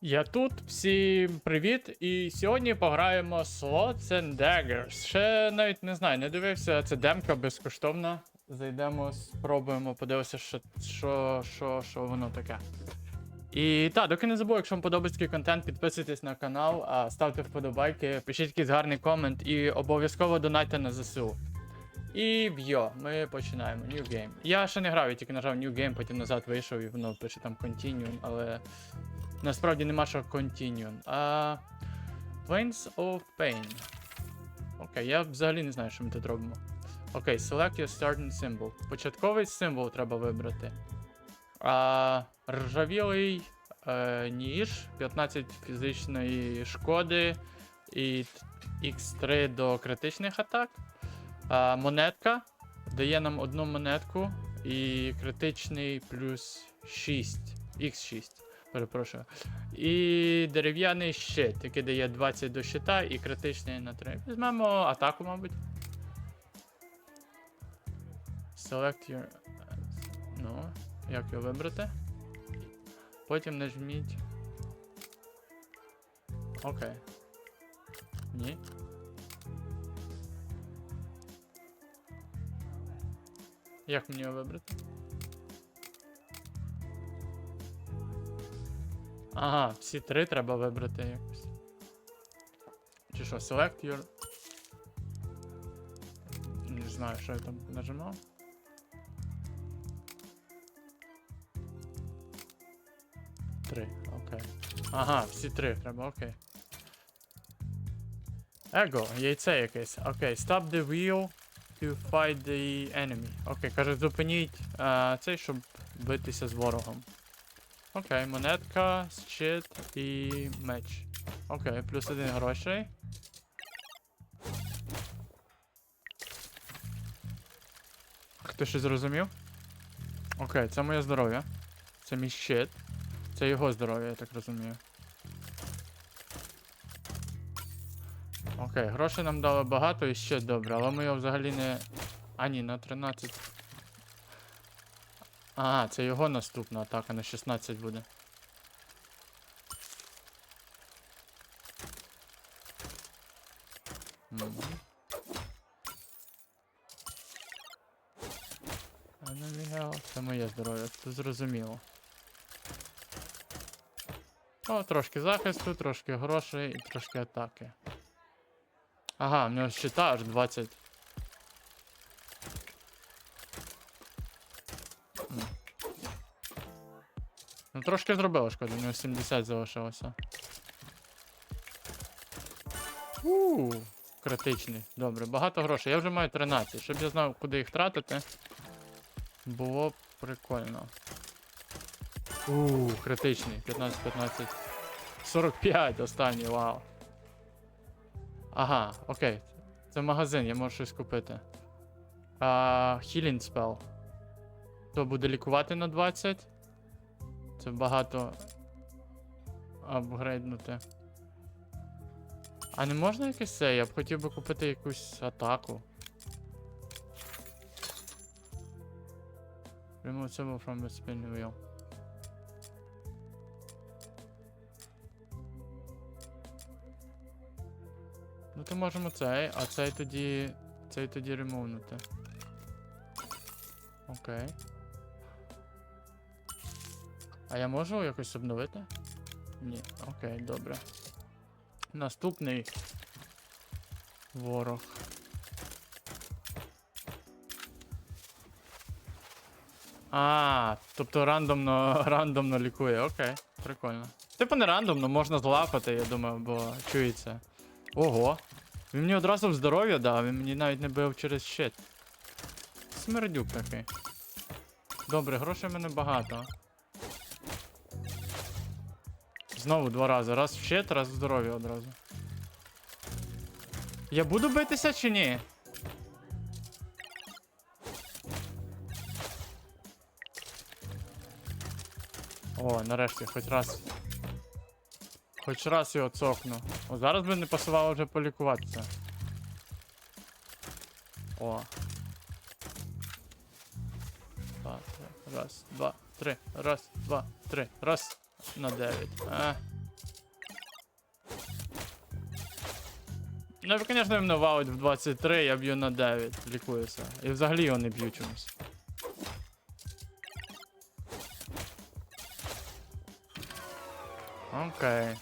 Я тут, всім привіт! І сьогодні пограємо Slots and Daggers. Ще навіть не знаю, не дивився, це демка безкоштовна. Зайдемо, спробуємо, подивимося, що, що, що, що воно таке. І так, доки не забув, якщо вам подобається контент, підписуйтесь на канал, ставте вподобайки, пишіть якийсь гарний комент і обов'язково донайте на ЗСУ. І б'йо, ми починаємо. New Game. Я ще не грав, я тільки нажав New Game, потім назад вийшов і воно пише там Continue, але насправді нема що Continue. А. Of Pain. Окей, я взагалі не знаю, що ми тут робимо. Окей, select your starting symbol. Початковий символ треба вибрати. А, ржавілий е, ніж, 15 фізичної шкоди і X3 до критичних атак. А, монетка дає нам одну монетку і критичний плюс 6. X6. Перепрошую. І дерев'яний щит, який дає 20 до щита і критичний на 3. Візьмемо атаку, мабуть. Select your. Ну, як його вибрати? Потім нажміть. Окей. Ні. Як мені його вибрати? Ага, всі три треба вибрати якось. Чи що, select your. Не знаю, що я там нажимав. Три, окей. Ага, всі три треба, окей. Его, яйце якесь. Окей, stop the wheel to fight the enemy. Окей, каже, зупиніть а, цей, щоб битися з ворогом. Окей, монетка, щит і меч. Окей, плюс один грошей. Хто щось зрозумів? Окей, це моє здоров'я. Це мій щит. Це його здоров'я, я так розумію. Окей, грошей нам дали багато і ще добре, але ми його взагалі не. А ні, на 13. Ага, це його наступна атака на 16 буде. Мгм. Це моє здоров'я, це зрозуміло. О, трошки захисту, трошки грошей і трошки атаки. Ага, в нього щита аж 20. Трошки зробило шкода, у нього 70 залишилося. Ууу, критичний. Добре, багато грошей. Я вже маю 13. Щоб я знав, куди їх тратити. Було прикольно. Ууу, критичний. 15-15. 45 останній, вау. Ага, окей. Це магазин, я можу щось купити. А, healing spell. То буде лікувати на 20. Це багато. Апгрейднути. А не можна якесь це? Я б хотів би купити якусь атаку. Remove symbol from the spinning wheel. Ну то можемо цей, а цей тоді. Цей тоді ремовнути. Окей. А я можу якось обновити? Ні, окей, добре. Наступний ворог. А, тобто рандомно, рандомно лікує, окей, прикольно. Типу не рандомно, можна злапати, я думаю, бо чується. Ого. Він мені одразу в здоров'я дав, він мені навіть не бив через щит. Смердюк такий. Добре, грошей в мене багато. Знову два рази. Раз в щит, раз в здоров'я одразу. Я буду битися чи ні? О, нарешті, хоч раз. Хоч раз його цокну. О, зараз би не пасувало вже полікуватися. О. Три. Раз, два, три. Раз, два, три. Раз на 9. А. Ну, я б, звісно, їм навалить в 23, я б'ю на 9, лікуюся. І взагалі його не б'ю чомусь. Окей.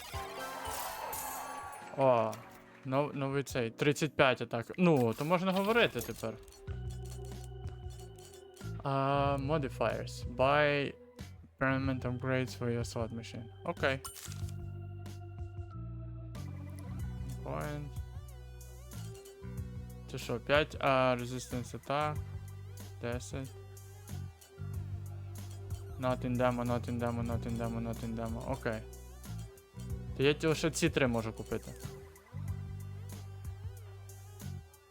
О, ну, ну, нов, новий цей. 35 атак. Ну, то можна говорити тепер. Uh, modifiers. By permanent upgrades for your slot machine. Окей. Point. Це що, 5, а resistance attack. 10. Not in demo, not in demo, not in demo, not in demo. Окей. То я ті- лише ці три можу купити.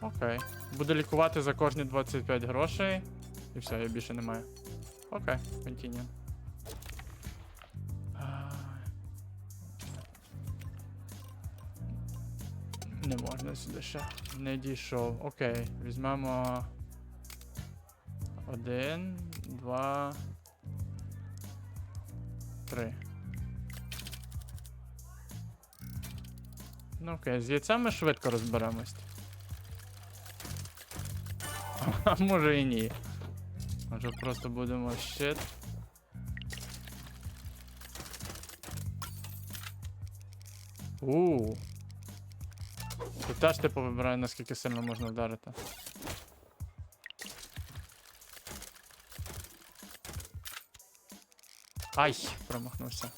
Окей. Буду лікувати за кожні 25 грошей. І все, я більше не маю. Окей, continue. Сюди ще. Не дійшов. Окей, візьмемо. Один, два. Три. Ну окей, з яйцями швидко розберемось. А може і ні. Може просто будемо щит. Ууу. Тут теж типу вибираю, наскільки сильно можна вдарити. Ай, промахнувся.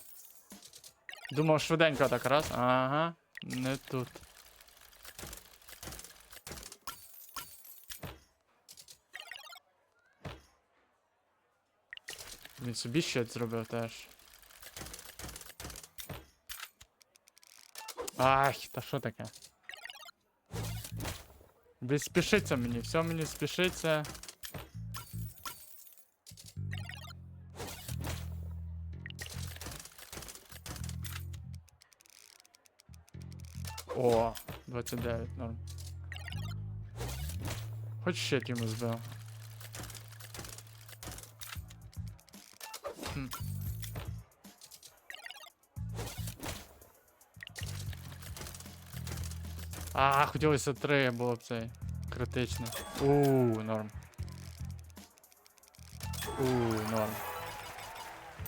Думав швиденько так раз. Ага, не тут. Він собі щит зробив теж. Ай, та що таке? Десь спішиться мені, все мені спішиться. О, 29, норм. Хоч щит йому збив. Хм. А, хотілося три, було б цей. Критично. Ууу, норм. Ууу, норм.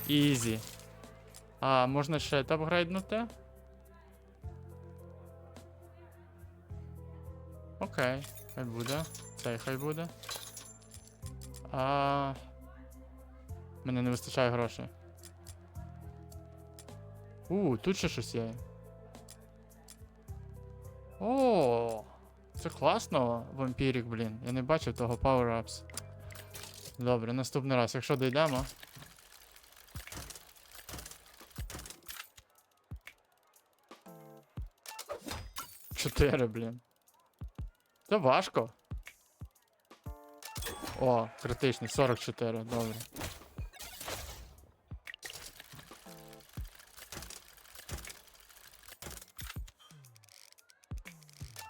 Ізі. А, можна ще етап грейднути? Окей, хай буде. Цей хай буде. А. Мене не вистачає грошей. У, тут ще щось є. О, це класно, вампірік, блін. Я не бачив того Power-Ups. Добре, наступний раз, якщо дійдемо. Чотири, блін. Це важко. О, критичний, 44, добре.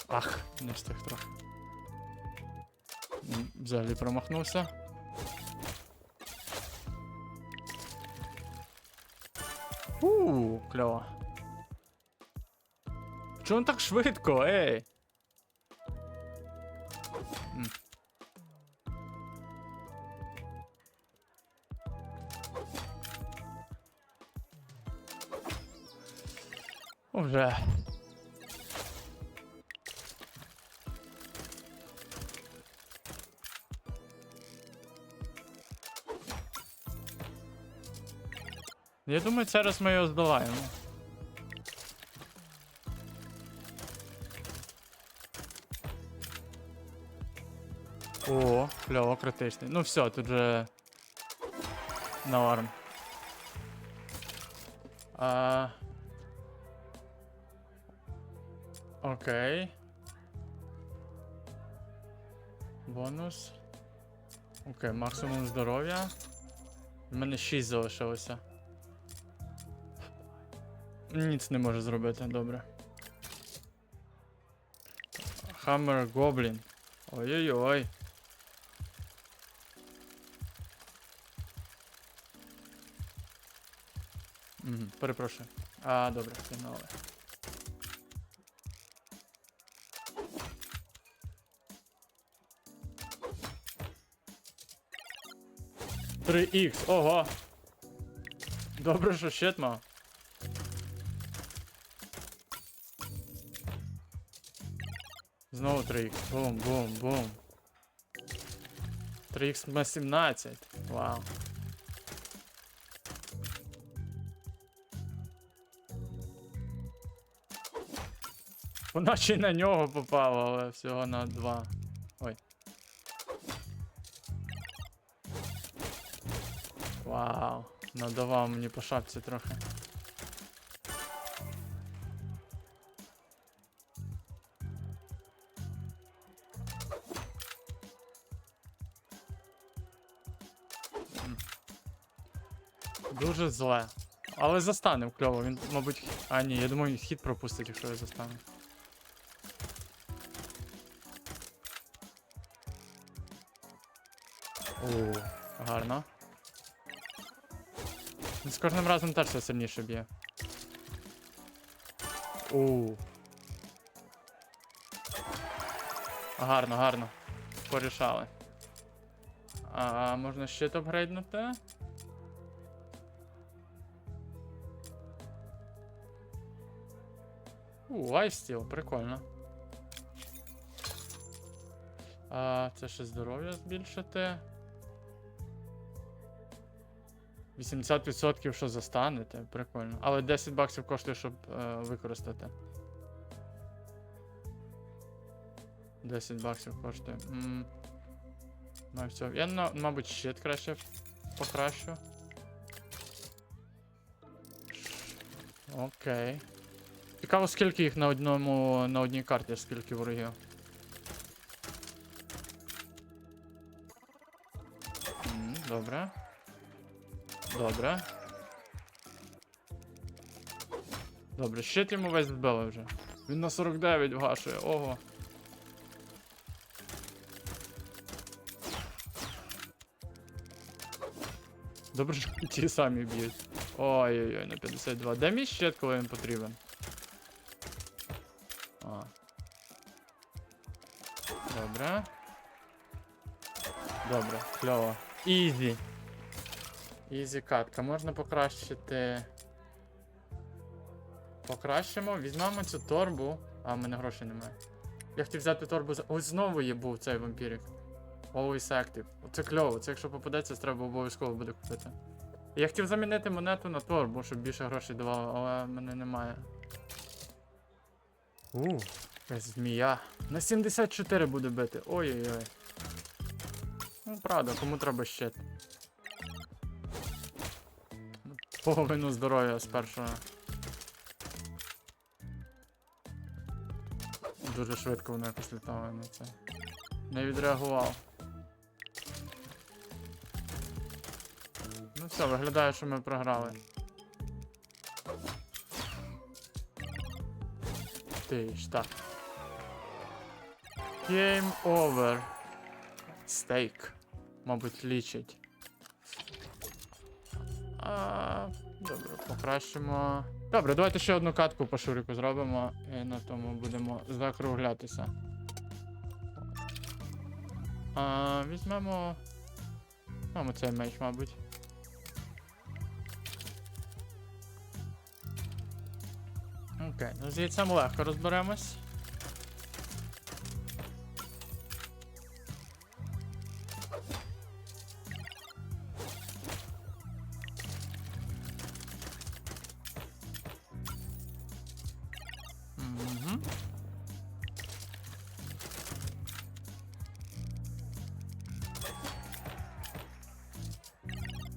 Ах, не встиг трохи. Взагалі промахнувся. Ууу, кльово. Він так швидко, ей? Уже. Я думаю, зараз ми його здолаємо. О, кльово, критичний. Ну все, тут же норм. А... Окей. Бонус. Окей, максимум здоров'я. У мене 6 залишилося. Ніц не може зробити, добре. Хаммер Гоблін. Ой-ой-ой. Угу, Перепрошую. А, добре, фінали. Три ікс, ого. Добре, що щит мав. Знову 3х. Бум, бум, бум. 3х на 17. Вау. Вона ще й на нього попала, але всього на 2. Ой. Вау. Надавав мені по шапці трохи. Дуже зле. Але застанем кльово, він, мабуть. А, ні, я думаю, хід пропустить, якщо я застану. О, гарно. Він з кожним разом теж все сильніше б'є. У. Гарно, гарно. Порішали. А можна щит апгрейднути? У, лайфстіл, прикольно. А, це ще здоров'я збільшити. 80% що застанете, прикольно. Але 10 баксів коштує, щоб е, використати. 10 баксів коштує. М. Ну все. Я, на- мабуть, щит краще покращу. Окей. Цікаво, скільки їх на одному на одній карті, скільки ворогів. Добре. Добре. Добре, щит йому весь збили вже. Він на 49 вгашує, ого. Добре, що ті самі б'ють. Ой-ой-ой, на 52. Де мій щит, коли він потрібен? А. Добре. Добре, кльово. Ізі. Ізі катка. Можна покращити. Покращимо. Візьмемо цю торбу. А, в мене грошей немає. Я хотів взяти торбу за. Ось знову є був цей вампірик. Always active. Оце кльово. Це якщо попадеться, треба обов'язково буде купити. Я хотів замінити монету на торбу, щоб більше грошей давало, але в мене немає. У, змія. На 74 буде бити. Ой-ой-ой. Ну, правда, кому треба щит. Половину здоров'я з першого. Дуже швидко воно якось літало на це. Не відреагував. Ну все, виглядає, що ми програли. Ти ж. Game over. Стейк. Мабуть, лічить. Добре, покращимо. Добре, давайте ще одну катку по шурику зробимо і на тому будемо закруглятися. А, візьмемо. Мамо, цей меч, мабуть. Окей, ну з яйцем легко розберемось.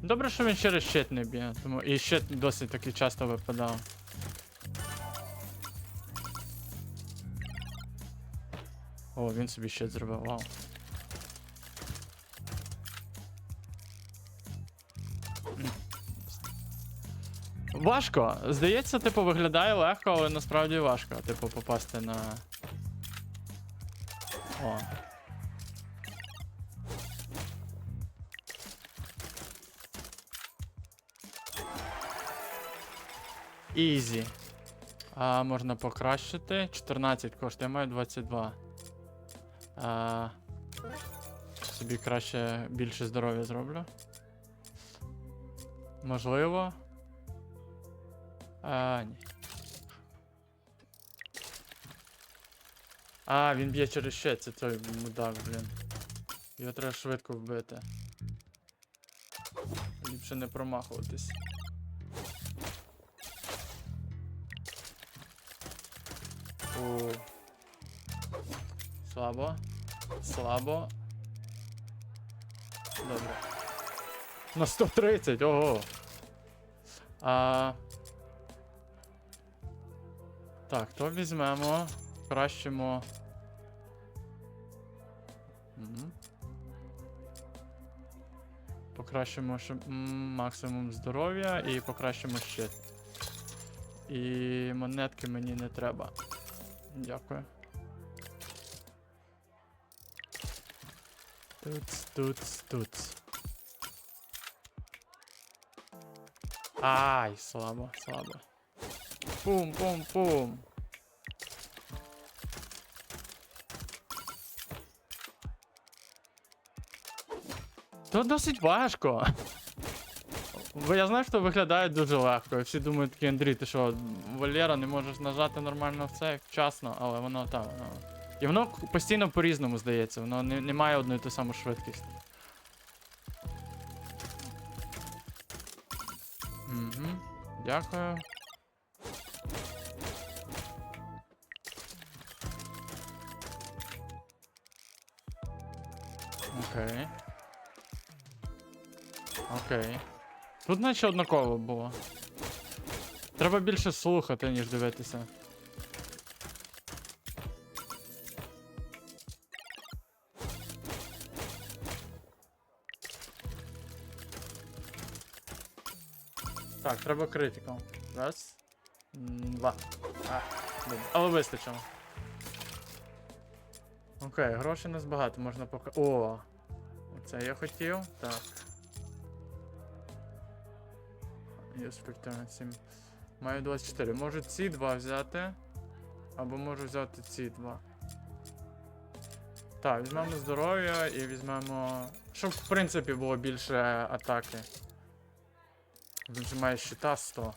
Добре, що він через щит не б'є, тому і щит досить таки часто випадав. О, він собі щит зробив, вау. Важко. Здається, типу, виглядає легко, але насправді важко, типу, попасти на. О. Ізі. А, можна покращити. 14 коштує, я маю 22. А, собі краще більше здоров'я зроблю. Можливо. А, ні. А, він б'є через ще, це той мудак, блін. Його треба швидко вбити. Ліпше не промахуватись. О. Слабо. Слабо. Добре. На 130, ого. А... Так, то візьмемо. Кращимо. Мгм. Покращимо ще, максимум здоров'я і покращимо щит. І монетки мені не треба. Дякую. Туц, туц, туц. Ай, слабо, слабо. Пум, пум, пум. То досить важко. Бо я знаю, що виглядає дуже легко. І всі думають такі, Андрій, ти що, Валера, не можеш нажати нормально в це вчасно, але воно там. Воно... І воно постійно по-різному здається, воно не, не має одну і ту саму швидкість. Угу. Дякую. Окей. Окей. Тут наче однаково було. Треба більше слухати, ніж дивитися. Треба критиком. Раз. Два. А, добре. Але вистачило. Окей, грошей нас багато, можна пока. О! Це я хотів. Так. Є спектр 7. Маю 24. Можу ці два взяти. Або можу взяти ці два. Так, візьмемо здоров'я і візьмемо. Щоб в принципі було більше атаки. Має щита 100.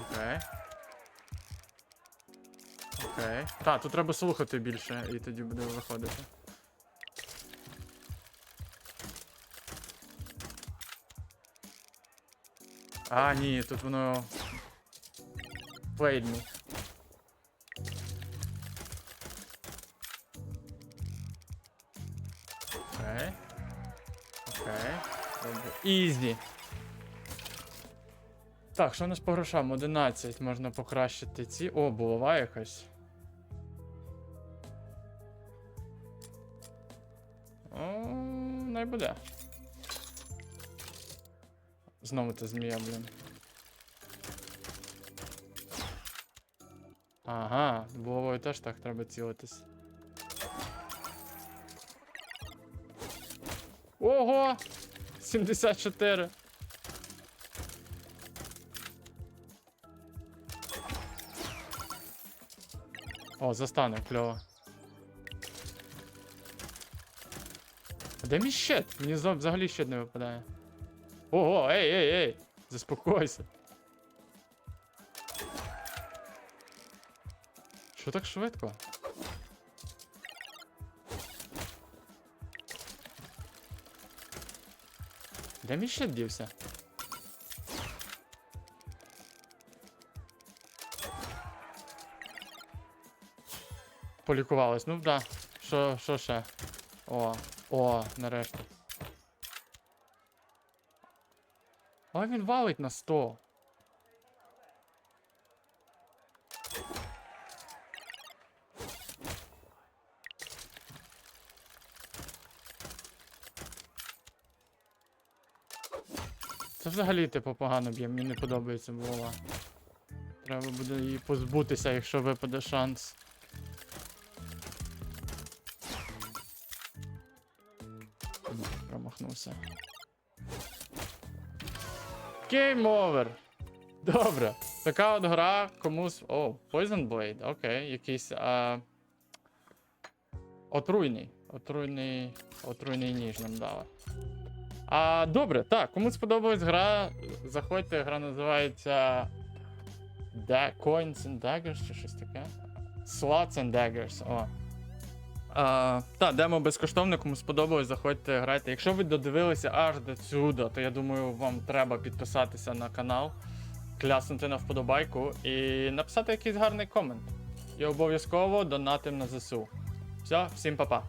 Окей. Окей. Так, тут треба слухати більше, і тоді буде виходити. А, ні, тут воно. Played Окей. Окей. Добре. Ізі. Так, що у нас по грошам? 11 можна покращити ці. О, булава якась. О, не буде. Знову та змія, блін. Ага, булавою теж так треба цілитись. Ого! 74. О, застане, кльово. А де мій щит? Мені взагалі щит не випадає. Ого, ей, ей, ей! Заспокойся. Що так швидко? Де мій щит дівся? Полікувалась, ну да. Що, що ще? О, о, нарешті. А він валить на 100. Це взагалі типу погано б'є, мені не подобається булава. Треба буде її позбутися, якщо випаде шанс. Промахнувся. Game over. Добре. Така от гра комусь. О, Poison Blade, окей, якийсь. А... Отруйний. Отруйний. Отруйний ніж нам дали. А добре, так, кому сподобалась гра, заходьте, гра називається Da Coins and Daggers чи щось таке. Slots and Daggers. О. А, та, демо безкоштовне, кому сподобалось, заходьте, грайте. Якщо ви додивилися аж до сюди, то я думаю, вам треба підписатися на канал, кляснути на вподобайку і написати якийсь гарний комент. І обов'язково донатим на ЗСУ. Все, всім па-па.